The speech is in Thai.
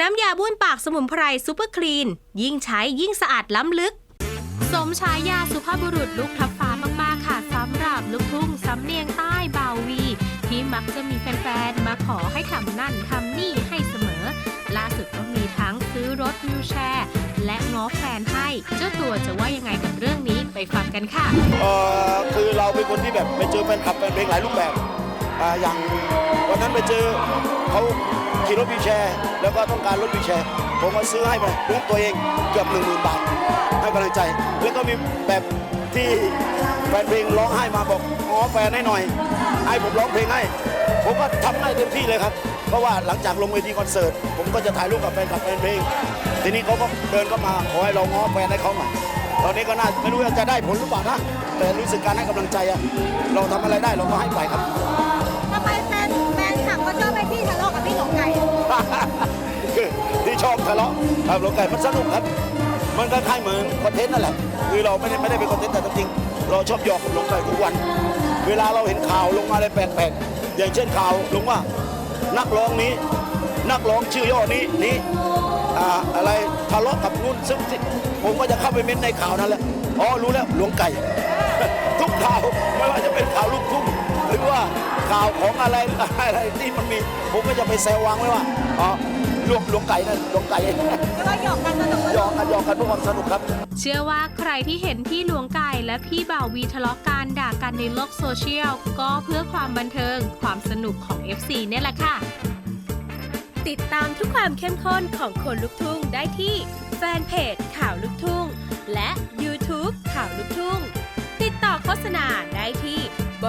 น้ำยาบ้วนปากสมุนไพรซูเปอร์คลีน ยิ่งใช้ยิ่งสะอาดล้ำลึก สมฉายาสุภาพบุรุษลูกทับฟ้ามากๆค่ะสำหรับลูกทุ่งสำเนียงใต้บาวี ที่มักจะมีแฟนๆ มาขอให้ทำนั่นทำนี่ให้เสมอ ล่าสุดก็มีทั้งซื้อรถวิวแชร์ และง้อแฟนให้ เจ้าตัวจะว่ายังไงกับเรื่องนี้ไปฟังกันค่ะ เอ่อคือเราเป็นคนที่แบบไปเจอแฟนคลับแฟนเพลงหลายรูปแบบ อ่าอย่างวันนั้นไปเจอเขาขี่รถวีลแชร์ แล้วก็ต้องการรถวีลแชร์ ผมก็ซื้อให้ไปด้วยตัวเองเกือบหนึ่งหมื่นบาทให้กำลังใจ แล้วก็มีแบบที่แฟนเพลงร้องไห้มาบอกอ๋อแฟนให้หน่อย ให้ผมร้องเพลงให้ผมก็ทำให้เต็มที่เลยครับ เพราะว่าหลังจากลงเวทีคอนเสิร์ต ผมก็จะถ่ายรูปกับแฟนคลับแฟนเพลง ทีนี้เขาก็เดินเข้ามาขอให้เราง้อแฟนให้เขาหน่อย ตอนนี้ก็น่าไม่รู้ว่าจะได้ผลหรือเปล่านะ แต่รู้สึกการให้กำลังใจอะเราทำอะไรได้เราก็ให้ไปครับ ทำไมแฟนแฟนคลับก็ชอบให้พี่ทะเลาะกับพี่หลงไก่คือที่ชอบทะเลาะครับลงไก่มันสนุกครับ มันก็คล้ายเหมือนคอนเทนต์นั่นแหละ คือเราไม่ได้ไม่ได้เป็นคอนเทนต์แต่จริงๆเราชอบหยอกกับลงไก่ทุกวัน เวลาเราเห็นข่าวลงมาอะไรแปลกๆอย่างเช่นข่าวลงว่านักร้องนี้นักร้องชื่อย่อนี้นี้ออะไรทะเลาะกับนุ่นซึ่งผมก็จะเข้าไปเม้นในข่าวนั้นแหละอ๋อรู้แล้วหลวงไก่ ข่าของอะไรอะไรที่มันมีผมก็จะไปแซววางไว้ว่าอ๋อหลวงหลวงไก่นั่นหลวงไก่แล้วก็หยอกกันสนุกหยอกกันหยอกกันเพื่อความสนุกครับ เชื่อว่าใครที่เห็นพี่หลวงไก่และพี่บ่าววีทะเลาะกันด่ากันในโลกโซเชียลก็เพื่อความบันเทิงความสนุกของ FC เนี่ยแหละค่ะ ติดตามทุกความเข้มข้นของคนลุกทุ่งได้ที่แฟนเพจข่าวลุกทุ่ง และ YouTube ข่าวลุกทุ่ง ติดต่อโฆษณา